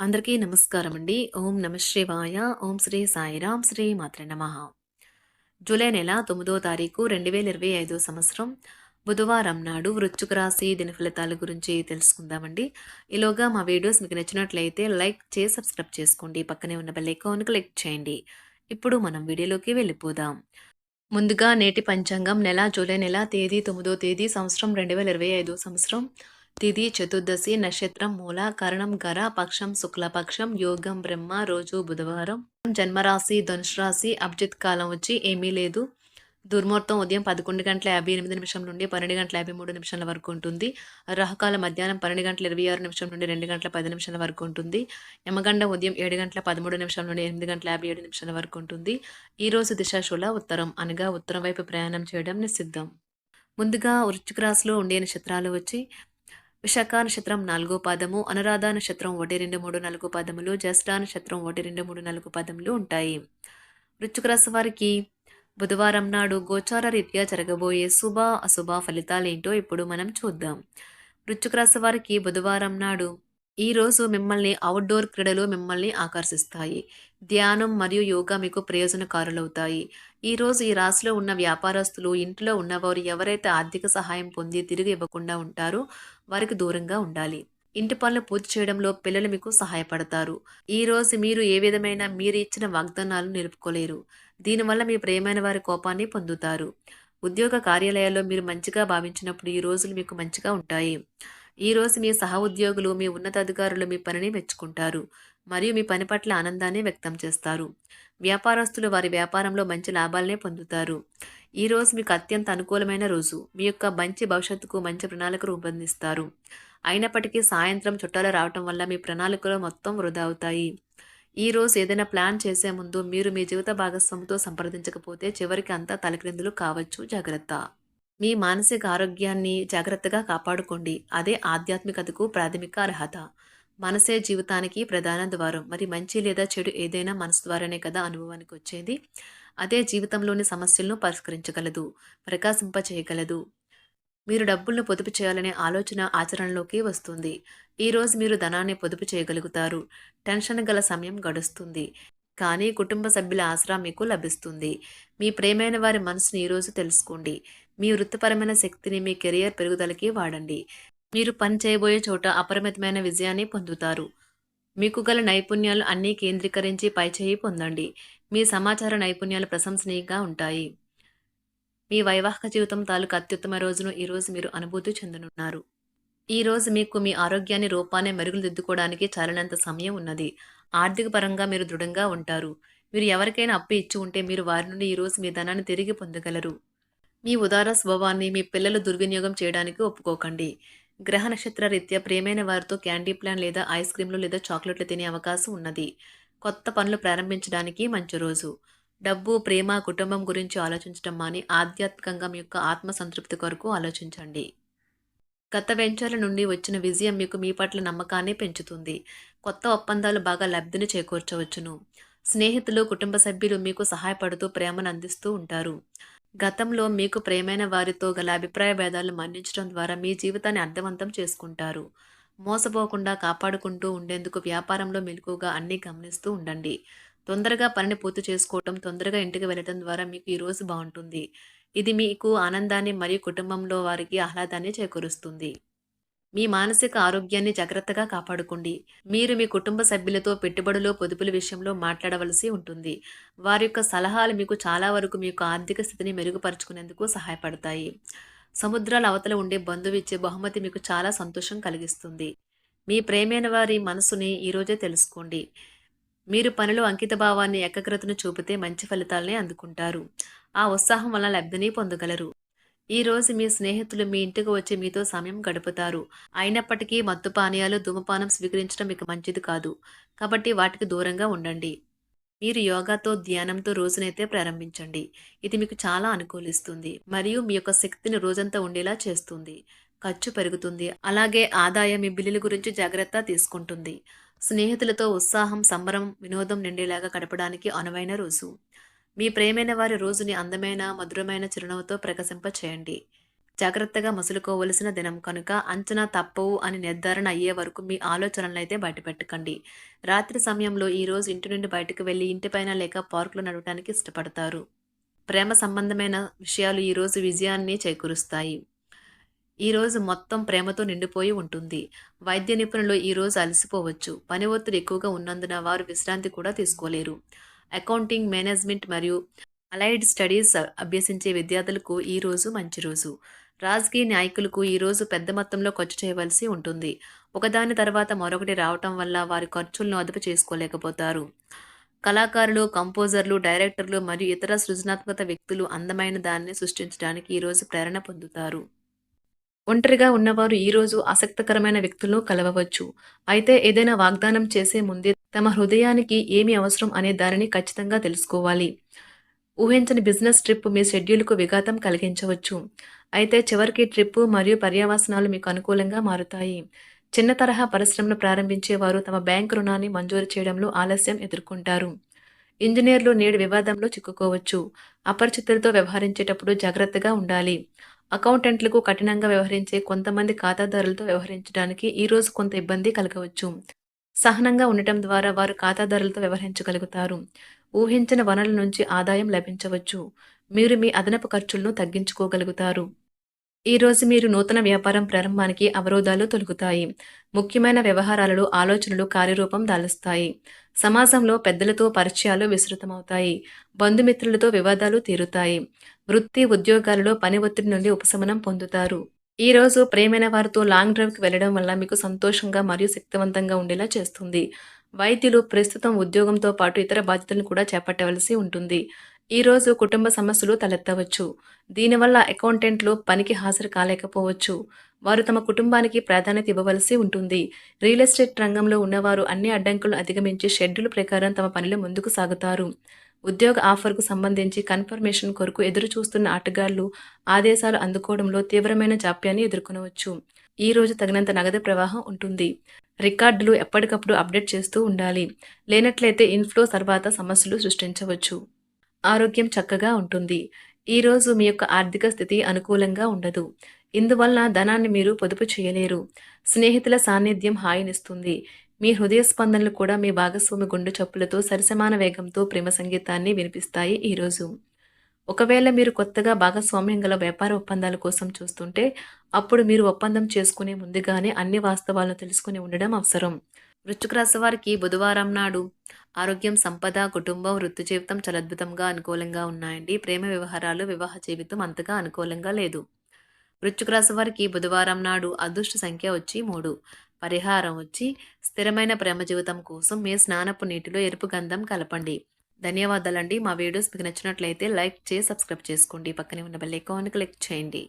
అందరికీ నమస్కారం అండి. ఓం నమ శివాయ. ఓం శ్రీ సాయిరాం శ్రీ మాత్ర నమ జూలై నెల తొమ్మిదో తారీఖు 2025 సంవత్సరం బుధవారం నాడు వృశ్చిక రాశి దిన ఫలితాల గురించి తెలుసుకుందామండి. ఈలోగా మా వీడియోస్ మీకు నచ్చినట్లయితే లైక్ చేసి సబ్స్క్రైబ్ చేసుకోండి. పక్కనే ఉన్న బెల్ ఐకాన్ క్లిక్ చేయండి. ఇప్పుడు మనం వీడియోలోకి వెళ్ళిపోదాం. ముందుగా నేటి పంచాంగం నెల జూలై నెల తేదీ తొమ్మిదో తేదీ సంవత్సరం 2025 సంవత్సరం తిథి చతుర్దశి నక్షత్రం మూల కరణం గర పక్షం శుక్లపక్షం యోగం బ్రహ్మ రోజు బుధవారం. జన్మరాశి ధనుసు రాశి అభిజిత్ కాలం వచ్చి ఏమీ లేదు. దుర్ముహూర్తం ఉదయం పదకొండు గంటల యాభై ఎనిమిది నిమిషం నుండి పన్నెండు గంటల యాభై మూడు నిమిషాల వరకు ఉంటుంది. రాహకాల మధ్యాహ్నం పన్నెండు గంటల ఇరవై ఆరు నిమిషం నుండి రెండు గంటల పది నిమిషాల వరకు ఉంటుంది. యమగండ ఉదయం ఏడు గంటల పదమూడు నిమిషాల నుండి ఎనిమిది గంటల యాభై ఏడు నిమిషాల వరకు ఉంటుంది. ఈ రోజు దిశాశూల ఉత్తరం అనగా ఉత్తరం వైపు ప్రయాణం చేయడం నిషిద్ధం. ముందుగా వృచ్చిక రాశిలో ఉండే నక్షత్రాలు వచ్చి విశాఖ నక్షత్రం నాలుగో పాదము అనురాధ నక్షత్రం ఒకటి రెండు మూడు నాలుగు పదములు జ్యేష్ఠ నక్షత్రం ఒకటి రెండు మూడు నాలుగు పదములు ఉంటాయి. వృశ్చిక రాశి వారికి బుధవారం నాడు గోచార రీత్యా జరగబోయే శుభ అశుభ ఫలితాలు ఏంటో ఇప్పుడు మనం చూద్దాం. వృశ్చిక రాశి వారికి బుధవారం నాడు ఈ రోజు మిమ్మల్ని అవుట్డోర్ క్రీడలు మిమ్మల్ని ఆకర్షిస్తాయి. ధ్యానం మరియు యోగా మీకు ప్రయోజనకారులవుతాయి. ఈ రోజు ఈ రాశిలో ఉన్న వ్యాపారస్తులు ఇంట్లో ఉన్నవారు ఎవరైతే ఆర్థిక సహాయం పొంది తిరిగి ఇవ్వకుండా ఉంటారో వారికి దూరంగా ఉండాలి. ఇంటి పనులు పూర్తి చేయడంలో పిల్లలు మీకు సహాయపడతారు. ఈ రోజు మీరు ఏ విధమైన మీరు ఇచ్చిన వాగ్దానాలు నిలుపుకోలేరు. దీనివల్ల మీ ప్రేమైన వారి కోపాన్ని పొందుతారు. ఉద్యోగ కార్యాలయాల్లో మీరు మంచిగా భావించినప్పుడు ఈ రోజులు మీకు మంచిగా ఉంటాయి. ఈ రోజు మీ సహ ఉద్యోగులు మీ ఉన్నతాధికారులు మీ పనిని మెచ్చుకుంటారు. మరియు మీ పని పట్ల ఆనందాన్ని వ్యక్తం చేస్తారు. వ్యాపారస్తులు వారి వ్యాపారంలో మంచి లాభాలనే పొందుతారు. ఈ రోజు మీకు అత్యంత అనుకూలమైన రోజు. మీ యొక్క మంచి భవిష్యత్తుకు మంచి ప్రణాళిక రూపొందిస్తారు. అయినప్పటికీ సాయంత్రం చుట్టాలు రావటం వల్ల మీ ప్రణాళికలు మొత్తం వృధా అవుతాయి. ఈ రోజు ఏదైనా ప్లాన్ చేసే ముందు మీరు మీ జీవిత భాగస్వామితో సంప్రదించకపోతే చివరికి అంతా తలక్రిందులు కావచ్చు. జాగ్రత్త. మీ మానసిక ఆరోగ్యాన్ని జాగ్రత్తగా కాపాడుకోండి. అదే ఆధ్యాత్మికతకు ప్రాథమిక అర్హత. మనసే జీవితానికి ప్రధాన ద్వారం. మరి మంచి లేదా చెడు ఏదైనా మనసు ద్వారానే కదా అనుభవానికి వచ్చేది? అదే జీవితంలోని సమస్యలను పరిష్కరించగలదు ప్రకాశింప చేయగలదు మీరు డబ్బులను పొదుపు చేయాలనే ఆలోచన ఆచరణలోకి వస్తుంది. ఈరోజు మీరు ధనాన్ని పొదుపు చేయగలుగుతారు. టెన్షన్ గల సమయం గడుస్తుంది. కానీ కుటుంబ సభ్యుల ఆసరా మీకు లభిస్తుంది. మీ ప్రేమైన వారి మనసును ఈరోజు తెలుసుకోండి. మీ వృత్తిపరమైన శక్తిని మీ కెరియర్ పెరుగుదలకి వాడండి. మీరు పని చేయబోయే చోట అపరిమితమైన విజయాన్ని పొందుతారు. మీకు గల నైపుణ్యాలు అన్నీ కేంద్రీకరించి పైచేయి పొందండి. మీ సమాచార నైపుణ్యాలు ప్రశంసనీయంగా ఉంటాయి. మీ వైవాహిక జీవితం తాలూకు అత్యుత్తమ రోజును ఈరోజు మీరు అనుభూతి చెందనున్నారు. ఈ రోజు మీకు మీ ఆరోగ్యాన్ని రూపాన్ని మెరుగుదిద్దుకోవడానికి చాలినంత సమయం ఉన్నది. ఆర్థిక పరంగా మీరు దృఢంగా ఉంటారు. మీరు ఎవరికైనా అప్పు ఇచ్చి ఉంటే మీరు వారి నుండి ఈరోజు మీ ధనాన్ని తిరిగి పొందగలరు. మీ ఉదార స్వభావాన్ని మీ పిల్లలు దుర్వినియోగం చేయడానికి ఒప్పుకోకండి. గ్రహ నక్షత్ర రీత్యా ప్రియమైన వారితో క్యాండీ ప్లాన్ లేదా ఐస్ క్రీమ్లు లేదా చాక్లెట్లు తినే అవకాశం ఉన్నది. కొత్త పనులు ప్రారంభించడానికి మంచి రోజు. డబ్బు ప్రేమ కుటుంబం గురించి ఆలోచించడం మాని ఆధ్యాత్మికంగా మీ యొక్క ఆత్మ సంతృప్తి కొరకు ఆలోచించండి. గత వెంచర్ల నుండి వచ్చిన విజయం మీకు మీ పట్ల నమ్మకాన్ని పెంచుతుంది. కొత్త ఒప్పందాలు బాగా లబ్ధిని చేకూర్చవచ్చును. స్నేహితులు కుటుంబ సభ్యులు మీకు సహాయపడుతూ ప్రేమను అందిస్తూ ఉంటారు. గతంలో మీకు ప్రేమైన వారితో గల అభిప్రాయ భేదాలు మన్నించడం ద్వారా మీ జీవితాన్ని అర్థవంతం చేసుకుంటారు. మోసపోకుండా కాపాడుకుంటూ ఉండేందుకు వ్యాపారంలో మెలకుగా అన్నీ గమనిస్తూ ఉండండి. తొందరగా పనిని పూర్తి చేసుకోవటం తొందరగా ఇంటికి వెళ్ళటం ద్వారా మీకు ఈరోజు బాగుంటుంది. ఇది మీకు ఆనందాన్ని మరియు కుటుంబంలో వారికి ఆహ్లాదాన్ని చేకూరుస్తుంది. మీ మానసిక ఆరోగ్యాన్ని జాగ్రత్తగా కాపాడుకోండి. మీరు మీ కుటుంబ సభ్యులతో పెట్టుబడులు పొదుపుల విషయంలో మాట్లాడవలసి ఉంటుంది. వారి యొక్క సలహాలు మీకు చాలా వరకు మీ ఆర్థిక స్థితిని మెరుగుపరుచుకునేందుకు సహాయపడతాయి. సముద్రాల అవతల ఉండే బంధువు ఇచ్చే బహుమతి మీకు చాలా సంతోషం కలిగిస్తుంది. మీ ప్రేమైన వారి మనసుని ఈరోజే తెలుసుకోండి. మీరు పనిలో అంకిత భావాన్ని ఏకాగ్రతను చూపితే మంచి ఫలితాలని అందుకుంటారు. ఆ ఉత్సాహం వల్ల లబ్ధిని పొందగలరు. ఈ రోజు మీ స్నేహితులు మీ ఇంటికి వచ్చి మీతో సమయం గడుపుతారు. అయినప్పటికీ మత్తు పానీయాలు ధూమపానం స్వీకరించడం మీకు మంచిది కాదు. కాబట్టి వాటికి దూరంగా ఉండండి. మీరు యోగాతో ధ్యానంతో రోజునైతే ప్రారంభించండి. ఇది మీకు చాలా అనుకూలిస్తుంది. మరియు మీ యొక్క శక్తిని రోజంతా ఉండేలా చేస్తుంది. ఖర్చు పెరుగుతుంది. అలాగే ఆదాయం మీ బిల్లుల గురించి జాగ్రత్త తీసుకుంటుంది. స్నేహితులతో ఉత్సాహం సంబరం వినోదం నిండేలాగా గడపడానికి అనువైన రోజు. మీ ప్రేమైన వారి రోజుని అందమైన మధురమైన చిరునవ్వుతో ప్రకాశింప చేయండి జాగ్రత్తగా మసులుకోవలసిన దినం కనుక అంచనా తప్పవు అని నిర్ధారణ అయ్యే వరకు మీ ఆలోచనలను అయితే బయటపెట్టకండి. రాత్రి సమయంలో ఈరోజు ఇంటి నుండి బయటకు వెళ్ళి ఇంటిపైన లేక పార్కులో నడవటానికి ఇష్టపడతారు. ప్రేమ సంబంధమైన విషయాలు ఈరోజు విజయాన్ని చేకూరుస్తాయి. ఈరోజు మొత్తం ప్రేమతో నిండిపోయి ఉంటుంది. వైద్య నిపుణులు ఈరోజు అలసిపోవచ్చు. పని ఒత్తిడి ఎక్కువగా ఉన్నందున వారు విశ్రాంతి కూడా తీసుకోలేరు. అకౌంటింగ్ మేనేజ్మెంట్ మరియు అలైడ్ స్టడీస్ అభ్యసించే విద్యార్థులకు ఈరోజు మంచి రోజు. రాజకీయ నాయకులకు ఈరోజు పెద్ద మొత్తంలో ఖర్చు చేయవలసి ఉంటుంది. ఒకదాని తర్వాత మరొకటి రావటం వల్ల వారి ఖర్చులను అదుపు చేసుకోలేకపోతారు. కళాకారులు కంపోజర్లు డైరెక్టర్లు మరియు ఇతర సృజనాత్మక వ్యక్తులు అందమైన దానిని సృష్టించడానికి ఈరోజు ప్రేరణ పొందుతారు. ఒంటరిగా ఉన్నవారు ఈరోజు ఆసక్తికరమైన వ్యక్తులను కలవవచ్చు. అయితే ఏదైనా వాగ్దానం చేసే ముందే తమ హృదయానికి ఏమి అవసరం అనే దానిని ఖచ్చితంగా తెలుసుకోవాలి. ఊహించని బిజినెస్ ట్రిప్ మీ షెడ్యూల్కు విఘాతం కలిగించవచ్చు. అయితే చివరికి ట్రిప్ మరియు పర్యావసనాలు మీకు అనుకూలంగా మారుతాయి. చిన్న తరహా పరిశ్రమను ప్రారంభించే వారు తమ బ్యాంకు రుణాన్ని మంజూరు చేయడంలో ఆలస్యం ఎదుర్కొంటారు. ఇంజనీర్లు నేడు వివాదంలో చిక్కుకోవచ్చు. అపరిచితులతో వ్యవహరించేటప్పుడు జాగ్రత్తగా ఉండాలి. అకౌంటెంట్లకు కఠినంగా వ్యవహరించే కొంతమంది ఖాతాదారులతో వ్యవహరించడానికి ఈరోజు కొంత ఇబ్బంది కలగవచ్చు. సహనంగా ఉండటం ద్వారా వారు ఖాతాదారులతో వ్యవహరించగలుగుతారు. ఊహించిన వనరుల నుంచి ఆదాయం లభించవచ్చు. మీరు మీ అదనపు ఖర్చులను తగ్గించుకోగలుగుతారు. ఈరోజు మీరు నూతన వ్యాపారం ప్రారంభానికి అవరోధాలు తొలగుతాయి. ముఖ్యమైన వ్యవహారాలలో ఆలోచనలు కార్యరూపం దాలుస్తాయి. సమాజంలో పెద్దలతో పరిచయాలు విస్తృతమవుతాయి. బంధుమిత్రులతో వివాదాలు తీరుతాయి. వృత్తి ఉద్యోగాలలో పని ఒత్తిడి నుండి ఉపశమనం పొందుతారు. ఈ రోజు ప్రేమైన వారితో లాంగ్ డ్రైవ్కి వెళ్ళడం వల్ల మీకు సంతోషంగా మరియు శక్తివంతంగా ఉండేలా చేస్తుంది. వైద్యులు ప్రస్తుతం ఉద్యోగంతో పాటు ఇతర బాధ్యతలను కూడా చేపట్టవలసి ఉంటుంది. ఈరోజు కుటుంబ సమస్యలు తలెత్తవచ్చు. దీనివల్ల అకౌంటెంట్లు పనికి హాజరు కాలేకపోవచ్చు. వారు తమ కుటుంబానికి ప్రాధాన్యత ఇవ్వవలసి ఉంటుంది. రియల్ ఎస్టేట్ రంగంలో ఉన్నవారు అన్ని అడ్డంకులను అధిగమించి షెడ్యూల్ ప్రకారం తమ పనిలో ముందుకు సాగుతారు. ఉద్యోగ ఆఫర్కు సంబంధించి కన్ఫర్మేషన్ కొరకు ఎదురు చూస్తున్న ఆటగాళ్ళు ఆదేశాలు అందుకోవడంలో తీవ్రమైన జాప్యాన్ని ఎదుర్కొనవచ్చు. ఈ రోజు తగినంత నగదు ప్రవాహం ఉంటుంది. రికార్డులు ఎప్పటికప్పుడు అప్డేట్ చేస్తూ ఉండాలి. లేనట్లయితే ఇన్ఫ్లో తర్వాత సమస్యలు సృష్టించవచ్చు. ఆరోగ్యం చక్కగా ఉంటుంది. ఈరోజు మీ యొక్క ఆర్థిక స్థితి అనుకూలంగా ఉండదు. ఇందువలన ధనాన్ని మీరు పొదుపు చేయలేరు. స్నేహితుల సాన్నిధ్యం హాయినిస్తుంది. మీ హృదయ స్పందనలు కూడా మీ భాగస్వామి గుండె చప్పులతో సరిసమాన వేగంతో ప్రేమ సంగీతాన్ని వినిపిస్తాయి ఈరోజు ఒకవేళ మీరు కొత్తగా భాగస్వామ్యం గల వ్యాపార ఒప్పందాల కోసం చూస్తుంటే అప్పుడు మీరు ఒప్పందం చేసుకునే ముందుగానే అన్ని వాస్తవాలను తెలుసుకుని ఉండడం అవసరం. వృశ్చిక రాశి వారికి బుధవారం నాడు ఆరోగ్యం సంపద కుటుంబం వృత్తి జీవితం చలద్భుతంగా అనుకూలంగా ఉన్నాయండి. ప్రేమ వ్యవహారాలు వివాహ జీవితం అంతగా అనుకూలంగా లేదు. వృశ్చిక రాశి వారికి బుధవారం నాడు అదృష్ట సంఖ్య వచ్చి మూడు. పరిహారం వచ్చి స్థిరమైన ప్రేమ జీవితం కోసం మీ స్నానపు నీటిలో ఎరుపు గంధం కలపండి. ధన్యవాదాలండి. మా వీడియోస్ మీకు నచ్చినట్లయితే లైక్ చేసి సబ్స్క్రైబ్ చేసుకోండి. పక్కనే ఉన్న బెల్ ఐకాన్ క్లిక్ చేయండి.